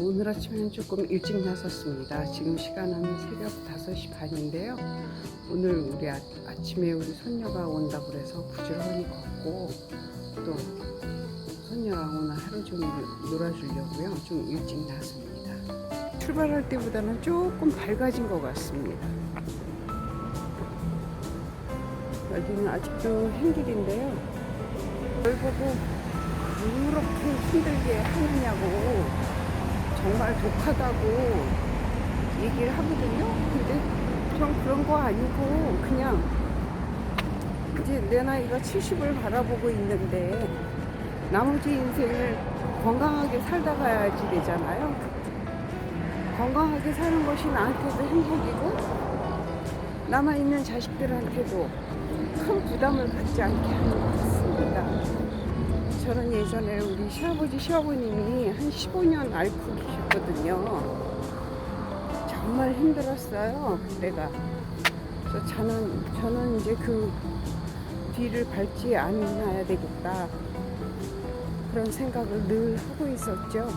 오늘 아침에는 조금 일찍 나섰습니다. 지금 시간은 새벽 5시 반인데요. 오늘 우리 아, 아침에 우리 손녀가 온다고 그래서 부지런히 걷고 또 손녀랑 오늘 하루 종일 놀아주려고요. 좀 일찍 나섭니다. 출발할 때보다는 조금 밝아진 것 같습니다. 여기는 아직도 행길인데요. 뭘 보고 이렇게 힘들게 하느냐고 정말 독하다고 얘기를 하거든요. 근데 전 그런 거 아니고 그냥 이제 내 나이가 70을 바라보고 있는데 나머지 인생을 건강하게 살다 가야지 되잖아요. 건강하게 사는 것이 나한테도 행복이고 남아있는 자식들한테도 큰 부담을 갖지 않게 하는 것 같습니다. 저는 예전에 우리 시아버지 시어머님이 한 15년 앓고 계셨거든요. 정말 힘들었어요, 그때가. 그래서 저는, 저는 이제 그 뒤를 밟지 않아야 되겠다. 그런 생각을 늘 하고 있었죠.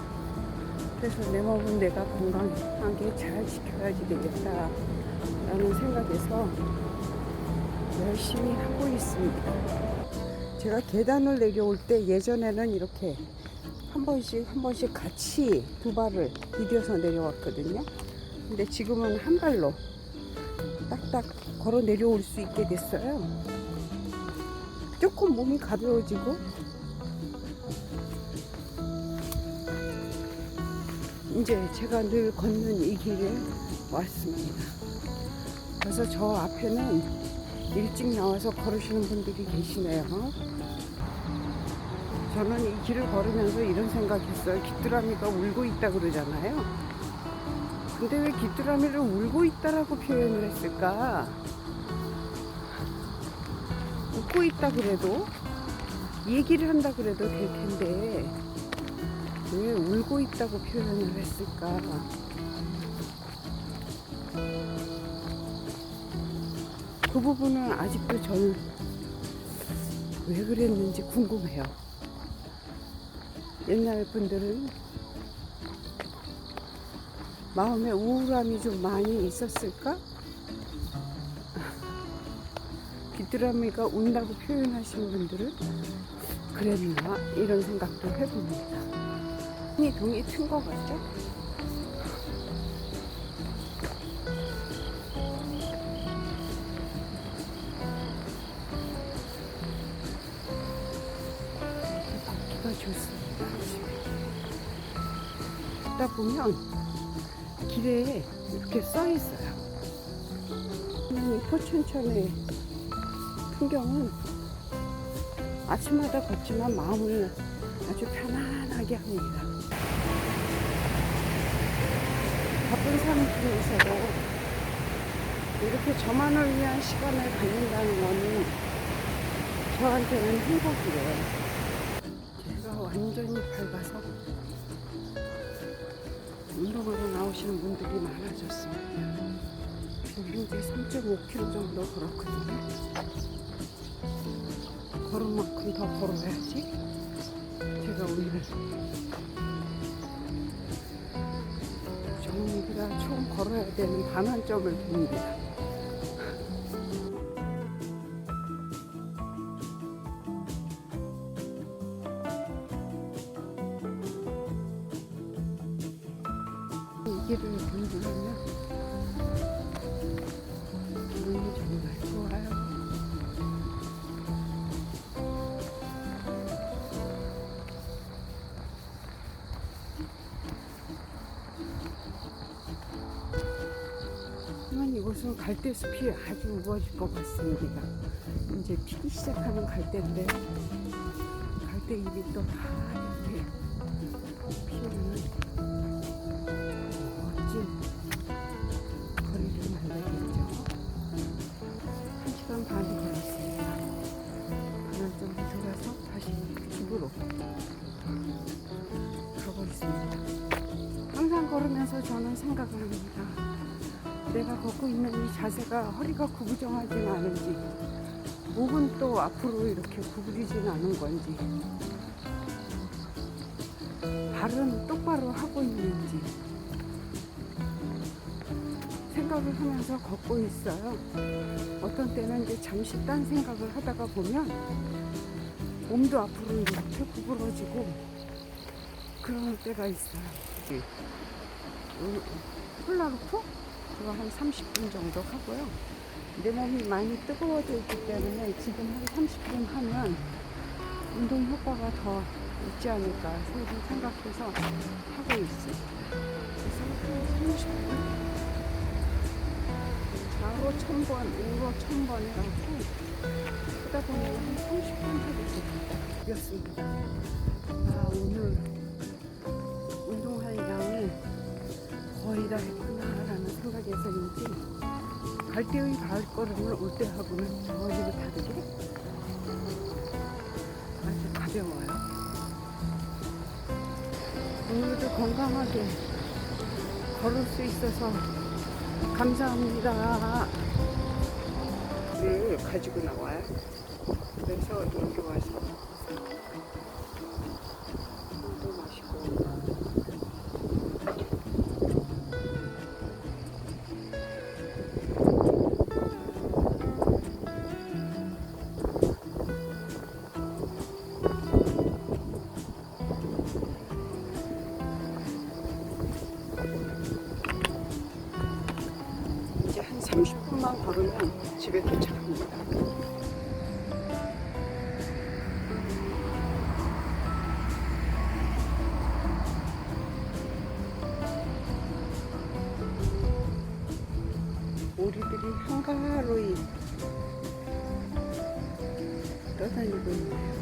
그래서 내 몸은 내가 건강하게 잘 지켜야지 되겠다. 라는 생각에서 열심히 하고 있습니다. 제가 계단을 내려올 때 예전에는 이렇게 한 번씩 한 번씩 같이 두 발을 디뎌서 내려왔거든요. 근데 지금은 한 발로 딱딱 걸어 내려올 수 있게 됐어요. 조금 몸이 가벼워지고 이제 제가 늘 걷는 이 길에 왔습니다. 그래서 저 앞에는 일찍 나와서 걸으시는 분들이 계시네요. 저는 이 길을 걸으면서 이런 생각했어요. 귀뚜라미가 울고 있다 그러잖아요. 근데 왜 귀뚜라미를 울고 있다라고 표현을 했을까? 웃고 있다 그래도 얘기를 한다 그래도 될 텐데 왜 울고 있다고 표현을 했을까? 그 부분은 아직도 저는 왜 그랬는지 궁금해요. 옛날 분들은 마음에 우울함이 좀 많이 있었을까? 귀뚜라미가 운다고 표현하시는 분들은 그랬나? 이런 생각도 해봅니다. 이 동이 튼 것 같죠? 좋습니다. 걷다 보면 길에 이렇게 써 있어요. 이 포춘천의 풍경은 아침마다 걷지만 마음을 아주 편안하게 합니다. 바쁜 삶 중에서도 이렇게 저만을 위한 시간을 갖는다는 거는 저한테는 행복이에요. 완전히 밝아서 운동하러 나오시는 분들이 많아졌습니다. 지금 현재 3.5km 정도 걸었거든요. 걸은 만큼 더 걸어야지. 제가 오늘 정리보다 총 걸어야 되는 반환점을 봅니다. 이 길을 건너면 기분이 정말 좋아요. 하지만 이곳은 갈대숲이 아주 우거질 것 같습니다. 이제 피기 시작하는 갈대인데 갈대 잎이 또 하얗게 피우는 한 반이 걸렸습니다. 반환점을 돌아서 다시 집으로 가고 있습니다. 항상 걸으면서 저는 생각을 합니다. 내가 걷고 있는 이 자세가 허리가 구부정하진 않은지, 목은 또 앞으로 이렇게 구부리진 않은 건지, 발은 똑바로 하고 있는지 생각을 하면서 걷고 있어요. 어떤 때는 이제 잠시 딴 생각을 하다가 보면 몸도 앞으로 이렇게 구부러지고 그런 때가 있어요. 음, 콜라루프 그거 한 30분 정도 하고요. 내 몸이 많이 뜨거워져 있기 때문에 지금 한 30분 하면 운동 효과가 더 있지 않을까 생각해서 하고 있습니다. 그래서 한 30분 1000번, 우로 1000번 해갖고 하다 보면 한 30분 하게 됩니다. 이겼습니다. 아, 오늘 운동할 양이 거의 다 했구나라는 생각에서인지 갈 때의 발걸음을 올 때하고는 전혀 다르게 아주 가벼워요. 오늘도 건강하게 걸을 수 있어서 감사합니다. 를 가지고 나와요. 그래서 여기 와서 30분만 걸으면 집에 도착합니다. 오리들이 한가로이 떠다니고 있네요.